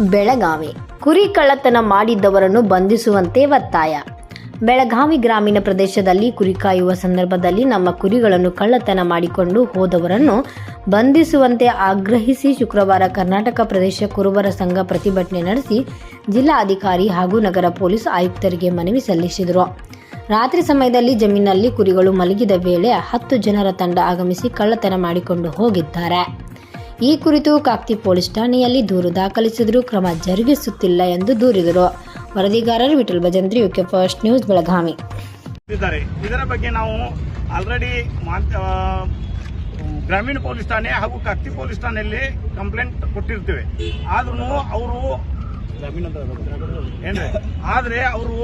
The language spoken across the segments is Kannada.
ಬೆಳಗಾವಿ. ಕುರಿ ಕಳ್ಳತನ ಮಾಡಿದ್ದವರನ್ನು ಬಂಧಿಸುವಂತೆ ಒತ್ತಾಯ. ಬೆಳಗಾವಿ ಗ್ರಾಮೀಣ ಪ್ರದೇಶದಲ್ಲಿ ಕುರಿ ಕಾಯುವ ಸಂದರ್ಭದಲ್ಲಿ ನಮ್ಮ ಕುರಿಗಳನ್ನು ಕಳ್ಳತನ ಮಾಡಿಕೊಂಡು ಹೋದವರನ್ನು ಬಂಧಿಸುವಂತೆ ಆಗ್ರಹಿಸಿ ಶುಕ್ರವಾರ ಕರ್ನಾಟಕ ಪ್ರದೇಶ ಕುರುಬರ ಸಂಘ ಪ್ರತಿಭಟನೆ ನಡೆಸಿ ಜಿಲ್ಲಾಧಿಕಾರಿ ಹಾಗೂ ನಗರ ಪೊಲೀಸ್ ಆಯುಕ್ತರಿಗೆ ಮನವಿ ಸಲ್ಲಿಸಿದರು. ರಾತ್ರಿ ಸಮಯದಲ್ಲಿ ಜಮೀನಲ್ಲಿ ಕುರಿಗಳು ಮಲಗಿದ ವೇಳೆ ಹತ್ತು ಜನರ ತಂಡ ಆಗಮಿಸಿ ಕಳ್ಳತನ ಮಾಡಿಕೊಂಡು ಹೋಗಿದ್ದಾರೆ. ಈ ಕುರಿತು ಕಾಕ್ತಿ ಪೊಲೀಸ್ ಠಾಣೆಯಲ್ಲಿ ದೂರು ದಾಖಲಿಸಿದರೂ ಕ್ರಮ ಜರುಗಿಸುತ್ತಿಲ್ಲ ಎಂದು ದೂರಿದರು. ವರದಿಗಾರರು Vithal Bhajantri UK first news Belagavi. ಇದ್ದಾರೆ. ಇದರ ಬಗ್ಗೆ ನಾವು ಆಲ್ರೆಡಿ ಗ್ರಾಮೀಣ ಪೊಲೀಸ್ ಠಾಣೆ ಹಾಗೂ ಕಾಕ್ತಿ ಪೊಲೀಸ್ ಠಾಣೆಯಲ್ಲಿ ಕಂಪ್ಲೇಂಟ್ ಕೊಟ್ಟಿರ್ತೇವೆ. ಆದ್ರೂ ಅವರು ಏನ್ರಿ? ಆದ್ರೆ ಅವರು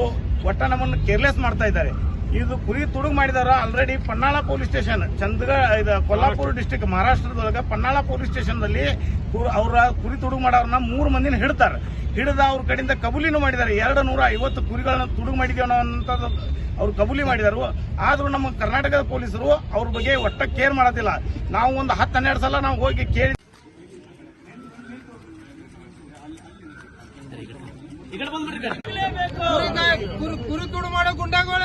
ಒಟ್ಟ ನಮ್ಮನ್ನು ಕೇರ್ಲೆಸ್ ಮಾಡ್ತಾ ಇದ್ದಾರೆ. ಇದು ಕುರಿ ತುಡುಗು ಮಾಡಿದಾರ already Panhala police station Chandra ಇದು ಕೊಲ್ಲಾಪುರ ಡಿಸ್ಟಿಕ್ ಮಹಾರಾಷ್ಟ್ರದೊಳಗ ಪನ್ನಾಳ ಪೊಲೀಸ್ ಸ್ಟೇಷನ್ದಲ್ಲಿ ಅವರ ಕುರಿ ತುಡುಗು ಮಾಡೋರನ್ನ ಮೂರು ಮಂದಿನ ಹಿಡ್ತಾರ. ಹಿಡಿದ ಅವ್ರ ಕಡೆಯಿಂದ ಕಬೂಲಿನೂ ಮಾಡಿದ್ದಾರೆ ಎರಡು ನೂರ ಐವತ್ತು ಕುರಿಗಳನ್ನ ತುಡುಗು ಮಾಡಿದ್ವಿ ಅನ್ನೋ ಅಂಥದ್ದು ಅವ್ರು ಕಬೂಲಿ ಮಾಡಿದರು. ಆದ್ರೂ ನಮ್ಮ ಕರ್ನಾಟಕದ ಪೊಲೀಸರು ಅವ್ರ ಬಗ್ಗೆ ಒಟ್ಟ ಕೇರ್ ಮಾಡೋದಿಲ್ಲ. ನಾವು ಒಂದು ಹತ್ತು ಹನ್ನೆರಡು ಸಲ ನಾವು ಹೋಗಿ ಕೇಳಿ ಕುರು ಕುರು ತುಡು ಮಾಡೋ ಗುಂಡಾಗಳಿಗೆ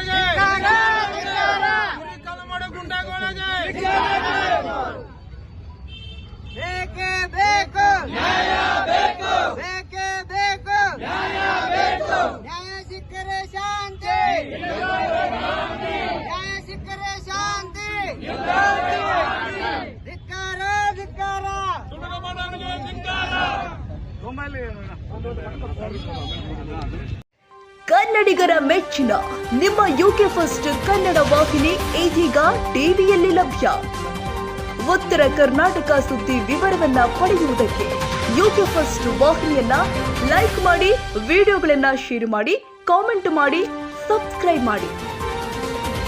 ಕನ್ನಡಿಗರ ಮೆಚ್ಚಿನ ನಿಮ್ಮ ಯುಕೆ ಫಸ್ಟ್ ಕನ್ನಡ ವಾಹಿನಿ ಇದೀಗ ಟಿವಿಯಲ್ಲಿ ಲಭ್ಯ. ಉತ್ತರ ಕರ್ನಾಟಕ ಸುದ್ದಿ ವಿವರವನ್ನ ಪಡೆಯುವುದಕ್ಕೆ ಯುಕೆ ಫಸ್ಟ್ ವಾಹಿನಿಯನ್ನ ಲೈಕ್ ಮಾಡಿ ವಿಡಿಯೋಗಳನ್ನ ಶೇರ್ ಮಾಡಿ ಕಾಮೆಂಟ್ ಮಾಡಿ ಸಬ್ಸ್ಕ್ರೈಬ್ ಮಾಡಿ.